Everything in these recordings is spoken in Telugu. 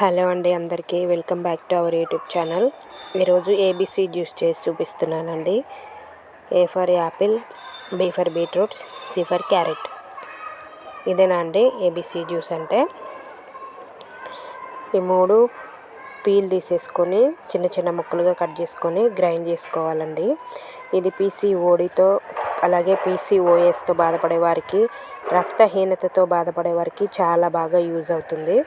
హలో అండి అందరికీ. Welcome back to our YouTube channel. ఈరోజు ఏబీసీ జ్యూస్ చేసి చూపిస్తున్నానండి. A for apple B for beetroots C for carrot. ఇదేనా అండి ఏబీసీ జ్యూస్ అంటే? ఈ మూడు పీల్ తీసేసుకొని చిన్న చిన్న ముక్కలుగా కట్ చేసుకొని గ్రైండ్ చేసుకోవాలండి. ఇది పీసీఓడితో అలాగే పీసీఓఎస్తో బాధపడే వారికి రక్తహీనతతో బాధపడే వారికి చాలా బాగా యూజ్ అవుతుంది.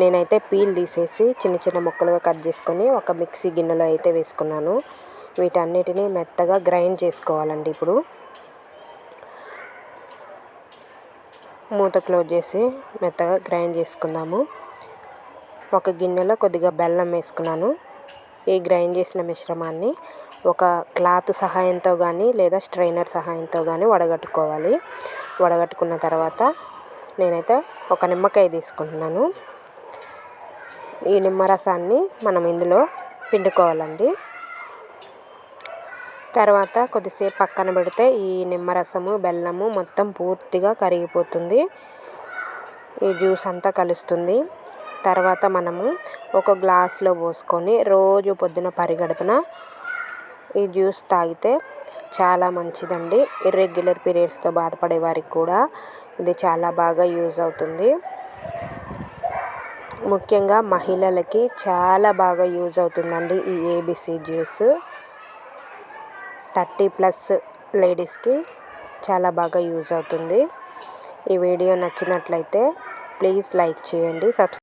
నేనైతే పీల్ తీసేసి చిన్న చిన్న ముక్కలుగా కట్ చేసుకొని ఒక మిక్సీ గిన్నెలో అయితే వేసుకున్నాను. వీటన్నిటిని మెత్తగా గ్రైండ్ చేసుకోవాలండి ఇప్పుడు. మూత క్లోజ్ చేసి మెత్తగా గ్రైండ్ చేసుకుందాము. ఒక గిన్నెలో కొద్దిగా బెల్లం వేసుకున్నాను. ఈ గ్రైండ్ చేసిన మిశ్రమాన్ని ఒక క్లాత్ సహాయంతో కానీ లేదా స్ట్రైనర్ సహాయంతో కానీ వడగట్టుకోవాలి. వడగట్టుకున్న తర్వాత నేనైతే ఒక నిమ్మకాయ తీసుకుంటున్నాను. ఈ నిమ్మరసాన్ని మనం ఇందులో పిండుకోవాలండి. తర్వాత కొద్దిసేపు పక్కన పెడితే ఈ నిమ్మరసము బెల్లము మొత్తం పూర్తిగా కరిగిపోతుంది. ఈ జ్యూస్ అంతా కలుస్తుంది. తర్వాత మనము ఒక గ్లాస్లో పోసుకొని రోజు పొద్దున పరిగెడుపున ఈ జ్యూస్ తాగితే చాలా మంచిదండి. ఇర్రెగ్యులర్ పీరియడ్స్తో బాధపడే వారికి కూడా ఇది చాలా బాగా యూజ్ అవుతుంది. ముఖ్యంగా మహిళలకి చాలా బాగా యూజ్ అవుతుందండి ఈ ఏబిసి జ్యూస్. థర్టీ ప్లస్ లేడీస్కి చాలా బాగా యూజ్ అవుతుంది. ఈ వీడియో నచ్చినట్లయితే ప్లీజ్ లైక్ చేయండి సబ్స్